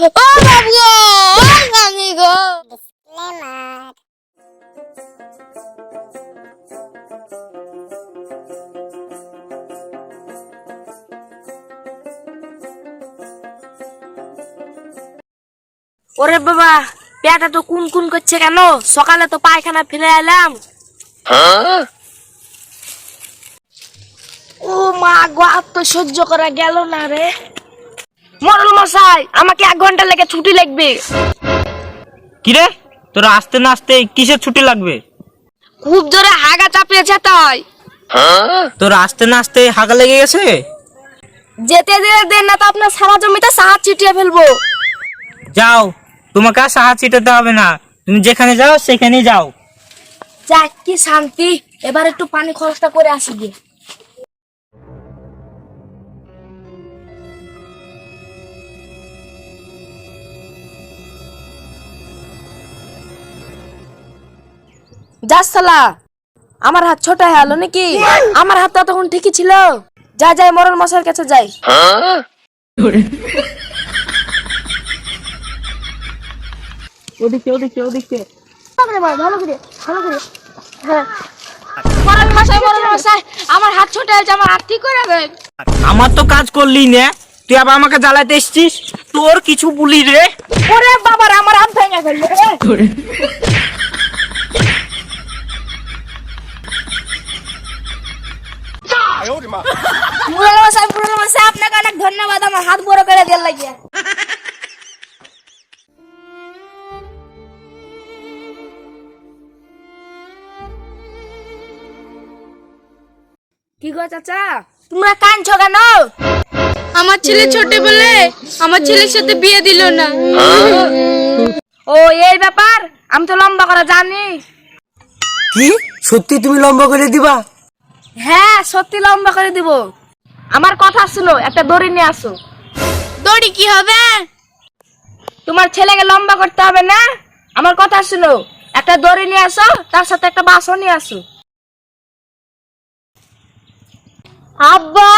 গো ও নানি ওরে বাবা পেটটা তো কুন কুন করছে কেন? সকালে তো পায়খানা ফেলে এলাম। ও মা গো, আর তো সহ্য করা গেল না রে। মরল মশাই আমাকে এক ঘণ্টা লেগে ছুটি লাগবে। কিরে? তোরা আসতে না আসতে কিসের ছুটি লাগবে? খুব জোরে হাগা চাপিয়েছে তাই। তোরা আসতে না আসতে হাগা লেগে গেছে? যেতে দিলে দেন না তো আপনার সারা জমিতে সাহায্য ছিটিয়ে ফেলব। যাও তোমাকে আর সাহায্য ছিটাতে হবে না। তুমি যেখানে যাও সেখানেই যাও। যাক কি শান্তি। এবার একটু পানি খরচটা করে আসি গিয়ে। যাস শালা আমার হাত ছোট হয়ে গেল নাকি? আমার হাত তো তখন ঠিকই ছিল। যা যাই মরণ মশার কাছে যাই। ওদিকে ওদিকে ওদিকে। ভালো করে ভালো করে হ্যাঁ। মরণ মশাই মরণ মশাই আমার হাত ছোট হয়েছে আমার হাত ঠিক করে আমার তো কাজ করলি না। তুই আবার আমাকে জ্বালাতে এসছিস? তোর কিছু বলি রে। ওরে বাবার আমার হাত ভেঙে ফেলল রে। মুরাল মশাই মুরাল মশাই আপনাকে অনেক ধন্যবাদ আমার হাত বড় করে দেওয়ার লাগিয়ে। কি গো চাচা? তোমরা কাঁদছো কেন? আমার ছেলে ছোট বলে আমার ছেলের সাথে বিয়ে দিল না। ও এই ব্যাপার? আমি তো লম্বা করা জানি। কি? সত্যি তুমি লম্বা করে দিবা? হ্যাঁ সত্যি লম্বা করে দিব। আমার কথা শুনো একটা দড়ি নিয়ে আসো। দড়ি কি হবে? তোমার ছেলেকে লম্বা করতে হবে না? আমার কথা শুনো। একটা দড়ি নিয়ে আসো তার সাথে একটা বাসও নিয়ে আসো। আব্বা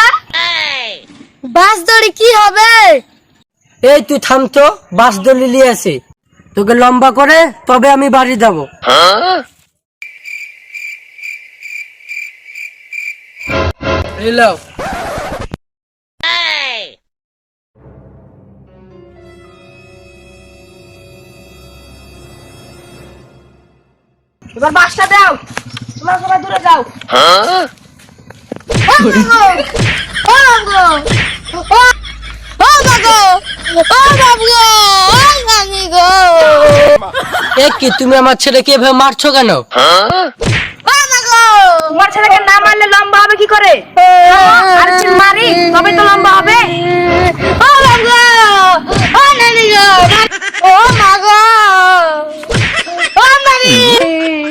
বাস দড়ি কি হবে? এই তুই থাম তো বাস দলি নিয়ে আসে। তোকে লম্বা করে তবে আমি বাড়ি যাব। এই লাও। এবার বাসটা দাও। তোমরা সবাই দূরে যাও। গো। এ কি তুমি আমার ছেলেকে এভাবে মারছো কেন? তোমার ছেলেকে না মারলে লম্বা হবে কি করে? আর মারি তবে তো লম্বা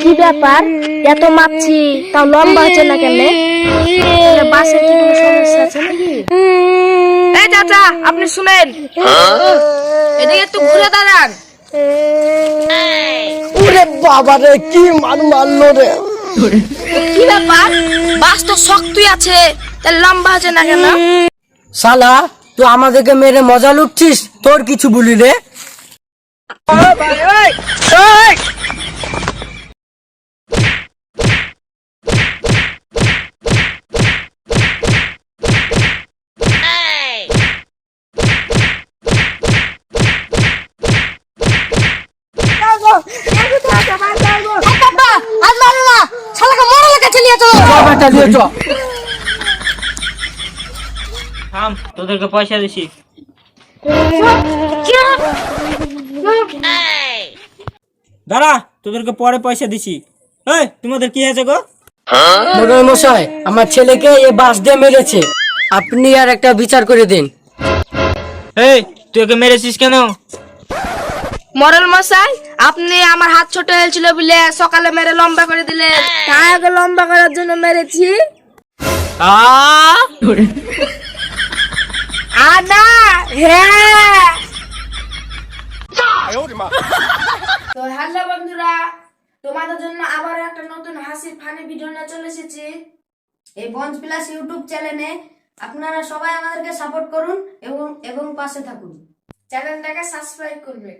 কি ব্যাপার? এত মারছি তাও লম্বা হচ্ছে না কেন বাসের কি কোনো সমস্যা আছে নাকি? এই চাচা আপনি শুনেন। এদিকে একটু ঘুরে দাঁড়ান। ওরে বাবা রে কি মার মারলো রে? কি ব্যাপার? বাস তো শক্তই আছে তা লম্বা আছে না কেন? শালা তুই আমাদেরকে মেরে মজা লুটছিস? তোর কিছু বলি রে আজ মারো না শালাকে মরে লেগে নিয়ে দিয়ে চ। থাম তোদেরকে পয়সা দিছি। দাঁড়া তোদেরকে পরে পয়সা দিছি। এই তোমাদের কি হয়েছে গো? মশাই আমার ছেলেকে এ বাস দিয়ে মেরেছে। আপনি আর একটা বিচার করে দিন। এই তুই ওকে মেরেছিস কেন? মরল মশাই আপনি আমার হাত ছোট হয়েছিল বলে সকালে মেরে লম্বা করে দিলেন। তাই লম্বা করার জন্য মেরেছি। আনা হ্যাঁ। তো হ্যালো বন্ধুরা তোমাদের জন্য আবার একটা নতুন হাসির ফানি ভিডিও নিয়ে চলে এসেছি। এই বঞ্চ প্লাস ইউটিউব চ্যানেলে আপনারা সবাই আমাদেরকে সাপোর্ট করুন এবং এবং পাশে থাকুন। চ্যানেলটাকে সাবস্ক্রাইব করবেন।